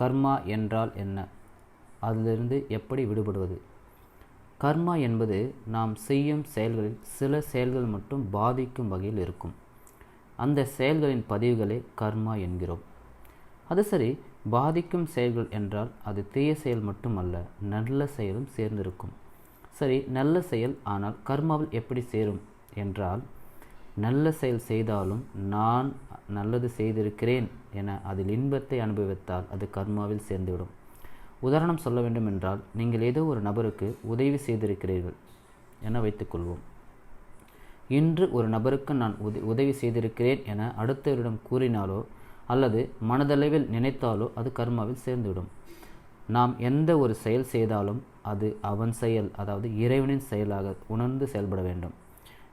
கர்மா என்றால் என்ன? அதிலிருந்து எப்படி விடுபடுவது? கர்மா என்பது நாம் செய்யும் செயல்களில் சில செயல்கள் மட்டும் பாதிக்கும் வகையில் இருக்கும். அந்த செயல்களின் பதிவுகளே கர்மா என்கிறோம். அது சரி பாதிக்கும் செயல்கள் என்றால் அது தீய செயல் மட்டுமல்ல நல்ல செயலும் சேர்ந்திருக்கும். சரி நல்ல செயல் ஆனால் கர்மாவில் எப்படி சேரும் என்றால் நல்ல செயல் செய்தாலும் நான் நல்லது செய்திருக்கிறேன் என அதில் இன்பத்தை அனுபவித்தால் அது கர்மாவில் சேர்ந்துவிடும். உதாரணம் சொல்ல வேண்டும் என்றால் நீங்கள் ஏதோ ஒரு நபருக்கு உதவி செய்திருக்கிறீர்கள் என வைத்துக்கொள்வோம். இன்று ஒரு நபருக்கு நான் உத உதவி செய்திருக்கிறேன் என அடுத்தவரிடம் கூறினாலோ அல்லது மனதளவில் நினைத்தாலோ அது கர்மாவில் சேர்ந்துவிடும். நாம் எந்த ஒரு செயல் செய்தாலும் அது அவன் செயல் அதாவது இறைவனின் செயலாக உணர்ந்து செயல்பட வேண்டும்.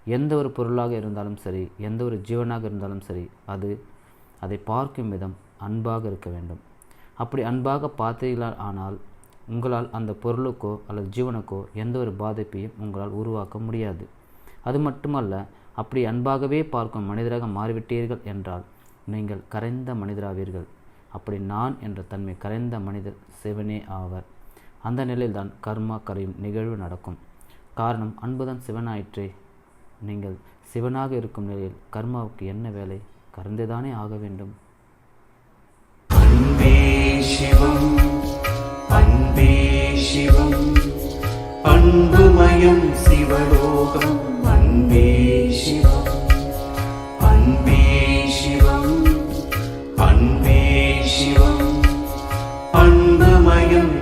எந்த ஒரு பொருளாக இருந்தாலும் சரி எந்த ஒரு ஜீவனாக இருந்தாலும் சரி அது அதை பார்க்கும் விதம் அன்பாக இருக்க வேண்டும். அப்படி அன்பாக பார்த்தீர்களா ஆனால் உங்களால் அந்த பொருளுக்கோ அல்லது ஜீவனுக்கோ எந்த ஒரு பாதிப்பையும் உங்களால் உருவாக்க முடியாது. அது மட்டுமல்ல அப்படி அன்பாகவே பார்க்கும் மனிதராக மாறிவிட்டீர்கள் என்றால் நீங்கள் கரைந்த மனிதராவீர்கள். அப்படி நான் என்ற தன்மை கரைந்த மனிதர் சிவனே ஆவர். அந்த நிலையில்தான் கர்மா கரையும் நிகழ்வு நடக்கும். காரணம் அன்புதான் சிவனாயிற்றே நீங்கள் சிவனாக இருக்கும் நிலையில் கர்மாவுக்கு என்ன வேலை? கருந்துதானே ஆக வேண்டும். அன்பே சிவம் அன்பே சிவம் பண்புமயம் சிவலோகம். அன்பே சிவம் அன்பே சிவம் அன்பே சிவம் பண்புமயம்